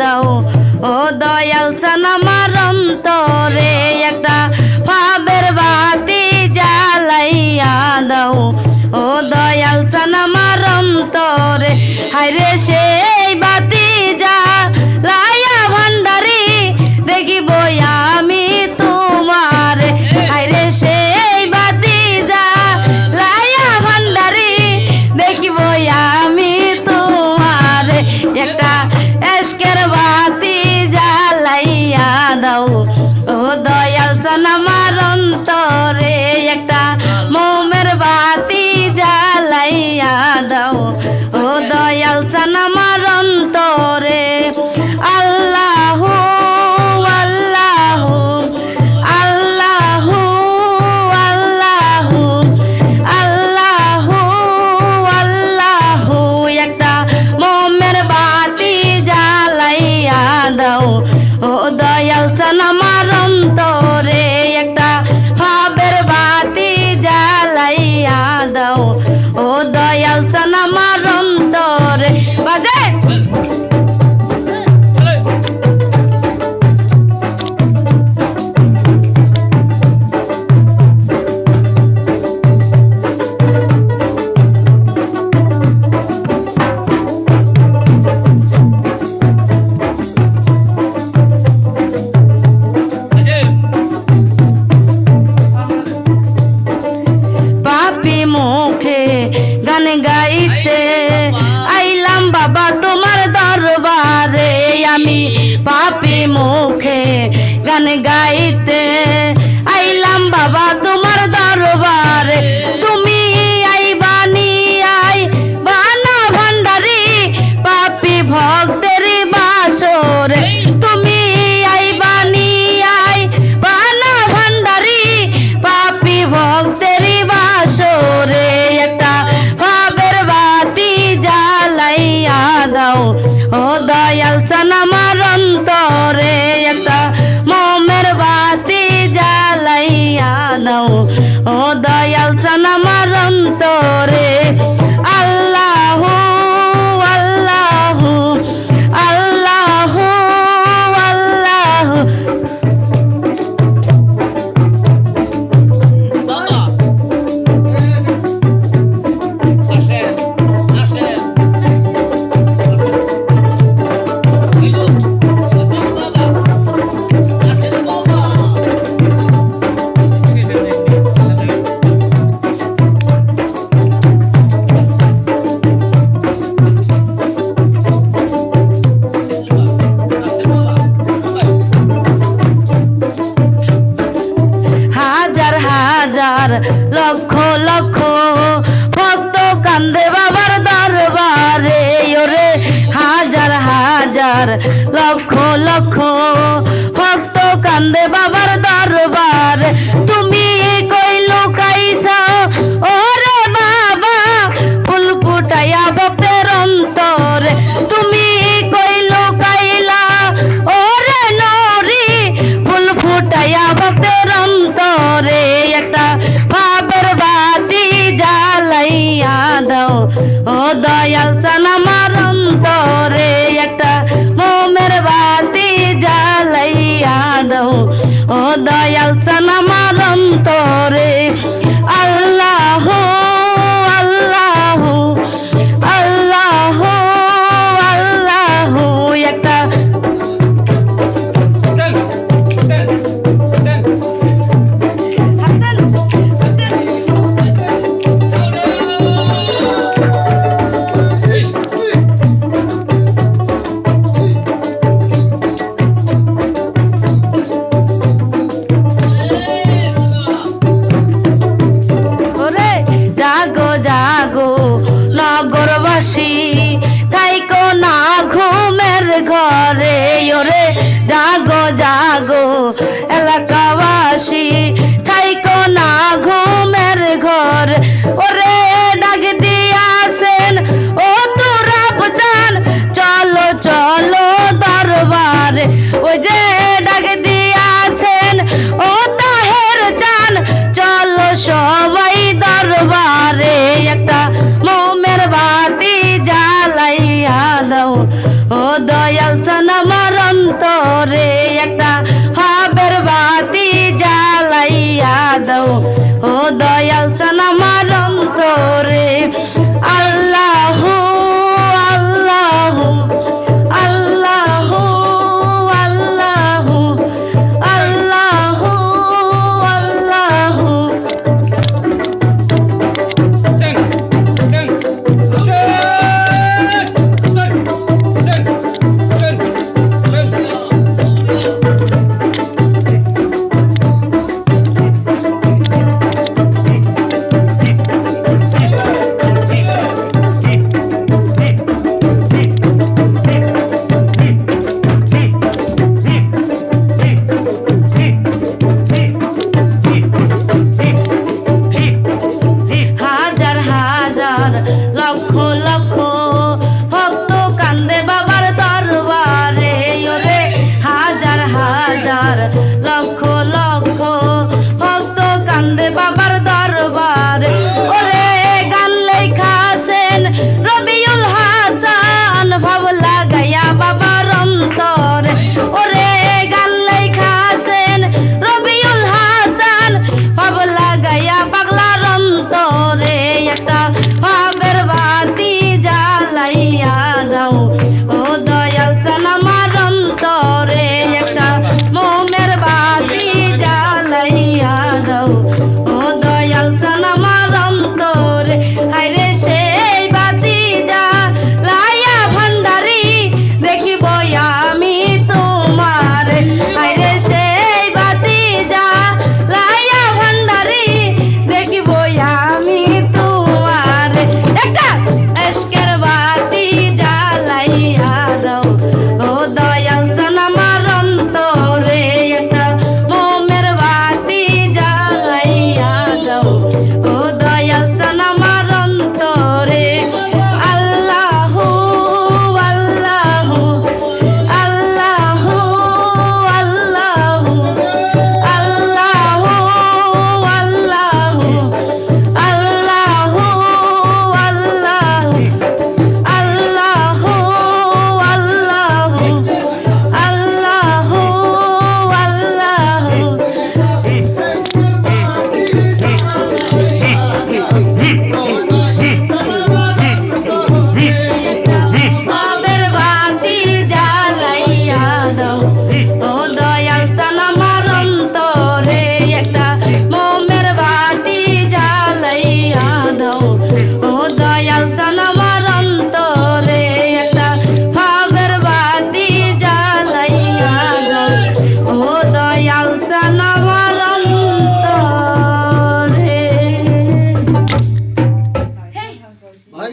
দাও। ও দয়াল চান আমার অন্তরে একটা ফাবের বাতি জ্বালাইয়া দাও। ও দয়াল চান আমার অন্তরে হাইরে সেই বাতি আমি একটা Thanks. কান্দে বাবার দয়াল চান আমার দাও। ও দয়াল